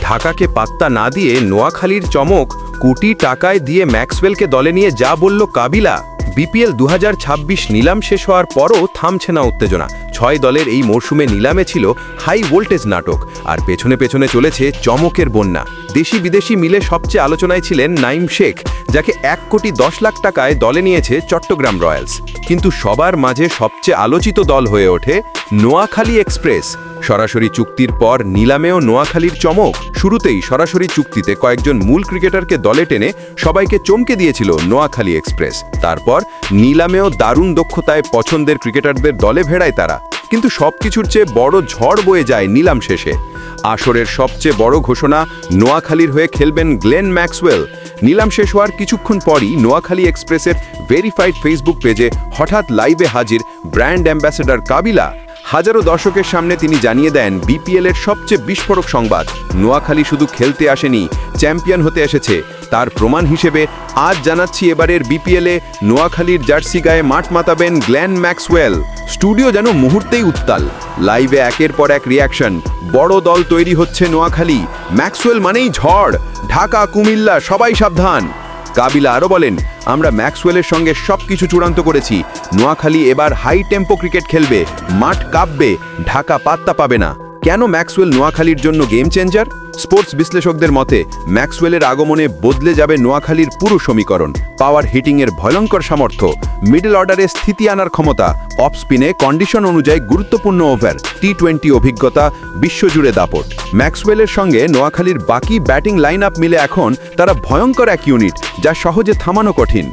ঢাকাকে পাত্তা না দিয়ে নোয়াখালীর চমক কোটি টাকায় দিয়ে ম্যাক্সওয়েলকে দলে নিয়ে যা বলল কাবিলা, বিপিএল দু হাজার ছাব্বিশ নিলাম শেষ হওয়ার পরও থামছে না উত্তেজনা। ছয় দলের এই মরশুমে নিলামে ছিল হাই ভোল্টেজ নাটক, আর পেছনে পেছনে চলেছে চমকের বন্যা। দেশি বিদেশি মিলে সবচেয়ে আলোচনায় ছিলেন নাইম শেখ, যাকে এক কোটি দশ লাখ টাকায় দলে নিয়েছে চট্টগ্রাম রয়্যালস। কিন্তু সবার মাঝে সবচেয়ে আলোচিত দল হয়ে ওঠে নোয়াখালী এক্সপ্রেস। সরাসরি চুক্তির পর নিলামেও নোয়াখালীর চমক। শুরুতেই সরাসরি চুক্তিতে কয়েকজন মূল ক্রিকেটারকে দলে টেনে সবাইকে চমকে দিয়েছিল নোয়াখালী এক্সপ্রেস। তারপর নিলামেও দারুণ দক্ষতায় পছন্দের ক্রিকেটারদের দলে ভেড়ায় তারা। কিন্তু সবকিছুর চেয়ে বড় ঝড় বয়ে যায় নিলাম শেষে। আসরের সবচেয়ে বড় ঘোষণা নোয়াখালীর হয়ে খেলবেন গ্লেন ম্যাক্সওয়েল। নিলাম শেষ হওয়ার কিছুক্ষণ পরই নোয়াখালী এক্সপ্রেসের ভেরিফাইড ফেসবুক পেজে হঠাৎ লাইভে হাজির ব্র্যান্ড অ্যাম্বাসেডর কাবিলা। হাজারো দর্শকের সামনে তিনি জানিয়ে দেন, বিপিএল এর সবচেয়ে বিস্ফোরক সংবাদ। নোয়াখালী শুধু খেলতে আসেনি, চ্যাম্পিয়ন হতে এসেছে। তার প্রমাণ হিসেবে আজ জানাচ্ছি এবারের বিপিএলে নোয়াখালীর জার্সি গায়ে মাঠ মাতাবেন গ্ল্যান ম্যাক্সওয়েল। স্টুডিও যেন মুহূর্তেই উত্তাল। লাইভে একের পর এক রিয়াকশন। বড় দল তৈরি হচ্ছে নোয়াখালী। ম্যাক্সওয়েল মানেই ঝড়। ঢাকা, কুমিল্লা, সবাই সাবধান। কাবিলা আরও বলেন, আমরা ম্যাক্সওয়েলের সঙ্গে সব কিছু চূড়ান্ত করেছি। নোয়াখালী এবার হাই টেম্পো ক্রিকেট খেলবে, মাঠ কাঁপবে, ঢাকা পাত্তা পাবে না। কেন ম্যাক্সওয়েল নোয়াখালীর জন্য গেম চেঞ্জার স্পোর্টস বিশ্লেষকদের মতে, ম্যাক্সওয়েলের আগমনে বদলে যাবে নোয়াখালীর পুরো সমীকরণ। পাওয়ার হিটিংয়ের ভয়ঙ্কর সামর্থ্য মিডল অর্ডারে স্থিতি আনার ক্ষমতা অফ স্পিনে কন্ডিশন অনুযায়ী গুরুত্বপূর্ণ ওভার টি টোয়েন্টি অভিজ্ঞতা, বিশ্বজুড়ে দাপট। ম্যাক্সওয়েলের সঙ্গে নোয়াখালীর বাকি ব্যাটিং লাইন আপ মিলে এখন তারা ভয়ঙ্কর এক ইউনিট যা সহজে থামানো কঠিন।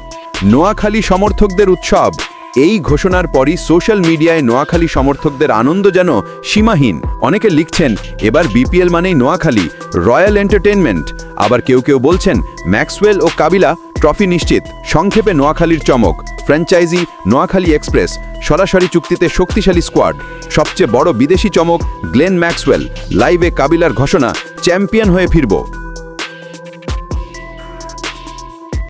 নোয়াখালী সমর্থকদের উৎসব এই ঘোষণার পরই সোশ্যাল মিডিয়ায় নোয়াখালী সমর্থকদের আনন্দ যেন সীমাহীন। অনেকে লিখছেন, এবার বিপিএল মানেই নোয়াখালী, রয়্যাল এন্টারটেনমেন্ট আবার কেউ কেউ বলছেন, ম্যাক্সওয়েল ও কাবিলা ট্রফি নিশ্চিত, সংক্ষেপে নোয়াখালীর চমক। ফ্র্যাঞ্চাইজি নোয়াখালী এক্সপ্রেস, সরাসরি চুক্তিতে শক্তিশালী স্কোয়াড। সবচেয়ে বড় বিদেশি চমক গ্লেন ম্যাক্সওয়েল, লাইভে কাবিলার ঘোষণা, চ্যাম্পিয়ন হয়ে ফিরব।